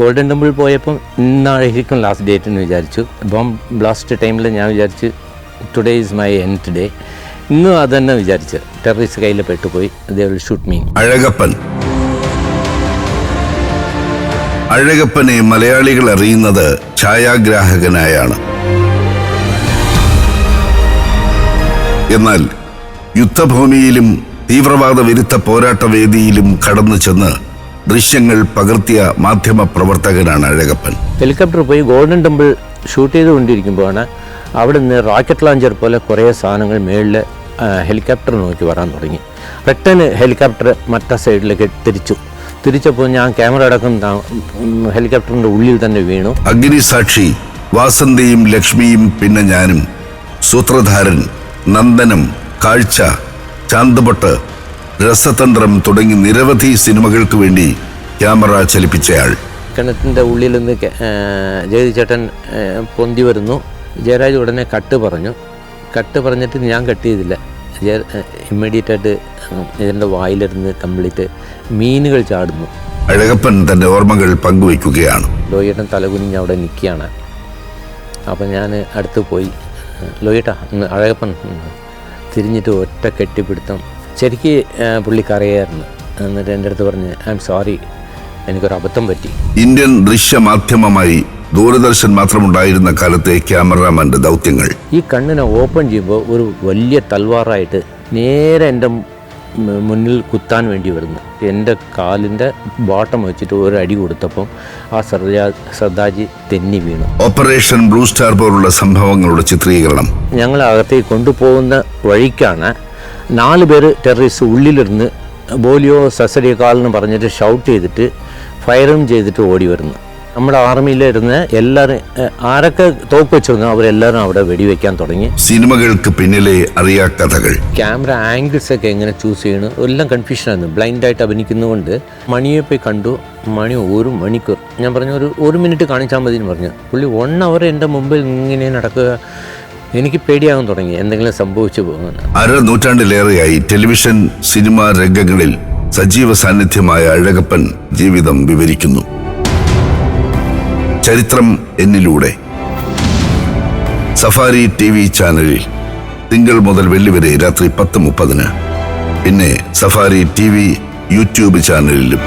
Golden temple പോയപ്പം ഇന്നായിരിക്കും last date എന്ന് വിചാരിച്ചു. ബോംബ് ബ്ലാസ്റ്റ് ടൈമിൽ ഞാൻ വിചാരിച്ച് today is my end day ഇന്നും അതന്നെ തന്നെ വിചാരിച്ച്. ടെററിസ്റ്റ് കയ്യിൽ പെട്ടുപോയി. They will shoot me Azhagappan. അഴകപ്പനെ മലയാളികൾ അറിയുന്നത് ഛായാഗ്രാഹകനായാണ്. എന്നാൽ യുദ്ധഭൂമിയിലും തീവ്രവാദ വിരുദ്ധ പോരാട്ട വേദിയിലും കടന്നു ചെന്ന് ദൃശ്യങ്ങൾ പകർത്തിയ മാധ്യമ പ്രവർത്തകനാണ് അഴകപ്പൻ. ഹെലികോപ്റ്റർ പോയി ഗോൾഡൻ ടെമ്പിൾ ഷൂട്ട് ചെയ്തുകൊണ്ടിരിക്കുമ്പോഴാണ് അവിടെ നിന്ന് റോക്കറ്റ് ലോഞ്ചർ പോലെ കുറേ സാധനങ്ങൾ മേളിൽ ഹെലികോപ്റ്റർ നോക്കി വരാൻ തുടങ്ങി. പെട്ടെന്ന് ഹെലികോപ്റ്റർ മറ്റേ സൈഡിലേക്ക് തിരിച്ചു. തിരിച്ചപ്പോൾ ഞാൻ ക്യാമറ അടക്കം ഹെലികോപ്റ്ററിന്റെ ഹെലികോപ്റ്ററിന്റെ ഉള്ളിൽ തന്നെ വീണു. അഗ്നിസാക്ഷി വാസന്തിയും ലക്ഷ്മിയും പിന്നെ ഞാനും. സൂത്രധാരൻ നന്ദനം കാഴ്ച ചാന്തുപൊട്ട് രസതന്ത്രം തുടങ്ങി നിരവധി സിനിമകൾക്ക് വേണ്ടി ക്യാമറ ചലിപ്പിച്ചയാൾ. കിണറ്റിന്റെ ഉള്ളിൽ നിന്ന് ജയതിച്ചേട്ടൻ പൊന്തി വരുന്നു. ജയരാജ് ഉടനെ കട്ട് പറഞ്ഞു. കട്ട് പറഞ്ഞിട്ട് ഞാൻ കട്ട് ചെയ്തില്ല. ഇമ്മീഡിയറ്റ് ആയിട്ട് ഇതിന്റെ വായിലിരുന്ന് കംപ്ലീറ്റ് മീനുകൾ ചാടുന്നു. അഴകപ്പൻ തന്റെ ഓർമ്മകൾ പങ്കുവയ്ക്കുകയാണ്. ലോയേട്ടൻ തലകുനിഞ്ഞ് അവിടെ നിൽക്കുകയാണ്. അപ്പം ഞാൻ അടുത്ത് പോയി. ലോയേട്ടാ അഴകപ്പൻ തിരിഞ്ഞിട്ട് ഒറ്റ കെട്ടിപ്പിടുത്തം ശരിക്ക് പുള്ളിക്കറിയായിരുന്നു. എന്നിട്ട് എന്റെ അടുത്ത് പറഞ്ഞ് ഐ എം സോറി എനിക്കൊരു അബദ്ധം പറ്റി. ഇന്ത്യൻ ദൃശ്യമാധ്യമമായി ദൂരദർശൻ മാത്രമുണ്ടായിരുന്ന കാലത്തെ ക്യാമറാമാന്റെ ദൗത്യങ്ങൾ. ഈ കണ്ണിനെ ഓപ്പൺ ചെയ്യുമ്പോൾ ഒരു വലിയ തൽവാറായിട്ട് നേരെ എന്റെ മുന്നിൽ കുത്താൻ വേണ്ടി വരുന്നു. എന്റെ കാലിന്റെ ബോട്ടം വെച്ചിട്ട് ഒരു അടി കൊടുത്തപ്പം ആ ശ്രദ്ധാ സർദാജി തെന്നി വീണു. ഓപ്പറേഷൻ ബ്ലൂ സ്റ്റാർ പോലുള്ള സംഭവങ്ങളുടെ ചിത്രീകരണം. ഞങ്ങൾ അകത്തേക്ക് കൊണ്ടുപോകുന്ന വഴിക്കാണ് നാല് പേര് ടെററിസ്റ്റ് ഉള്ളിലിരുന്ന് ബോലിയോ സസരിയക്കാൽ എന്ന് പറഞ്ഞിട്ട് ഷൗട്ട് ചെയ്തിട്ട് ഫയറും ചെയ്തിട്ട് ഓടി വരുന്നു. നമ്മുടെ ആർമിയിലിരുന്ന് എല്ലാവരും ആരൊക്കെ തോക്ക് വെച്ചിരുന്നോ അവരെല്ലാവരും അവിടെ വെടിവെക്കാൻ തുടങ്ങി. സിനിമകൾക്ക് പിന്നിലെ അറിയാ കഥകൾ. ക്യാമറ ആംഗിൾസ് ഒക്കെ എങ്ങനെ ചൂസ് ചെയ്യണം എല്ലാം കൺഫ്യൂഷനായിരുന്നു ബ്ലൈൻഡായിട്ട് അഭിനയിക്കുന്നതുകൊണ്ട് മണിയെ പോയി കണ്ടു. മണി ഒരു മണിക്കൂർ. ഞാൻ പറഞ്ഞു ഒരു ഒരു മിനിറ്റ് കാണിച്ചാൽ മതി എന്ന് പറഞ്ഞു. പുള്ളി വൺ അവർ എന്റെ മുമ്പിൽ ഇങ്ങനെ നടക്കുക. എനിക്ക് പേടിയാകാൻ തുടങ്ങി. എന്തെങ്കിലും സംഭവിച്ചു പോകുമെന്ന്. അര നൂറ്റാണ്ടിലേറെയായി ടെലിവിഷൻ സിനിമ രംഗങ്ങളിൽ സജീവ സാന്നിധ്യമായ അഴകപ്പൻ ജീവിതം വിവരിക്കുന്നു. ചരിത്രം എന്നിലൂടെ. സഫാരി ടി വി ചാനലിൽ തിങ്കൾ മുതൽ വെള്ളി വരെ രാത്രി പത്ത് മുപ്പതിന്. പിന്നെ സഫാരി ടി വി യൂട്യൂബ് ചാനലിലും.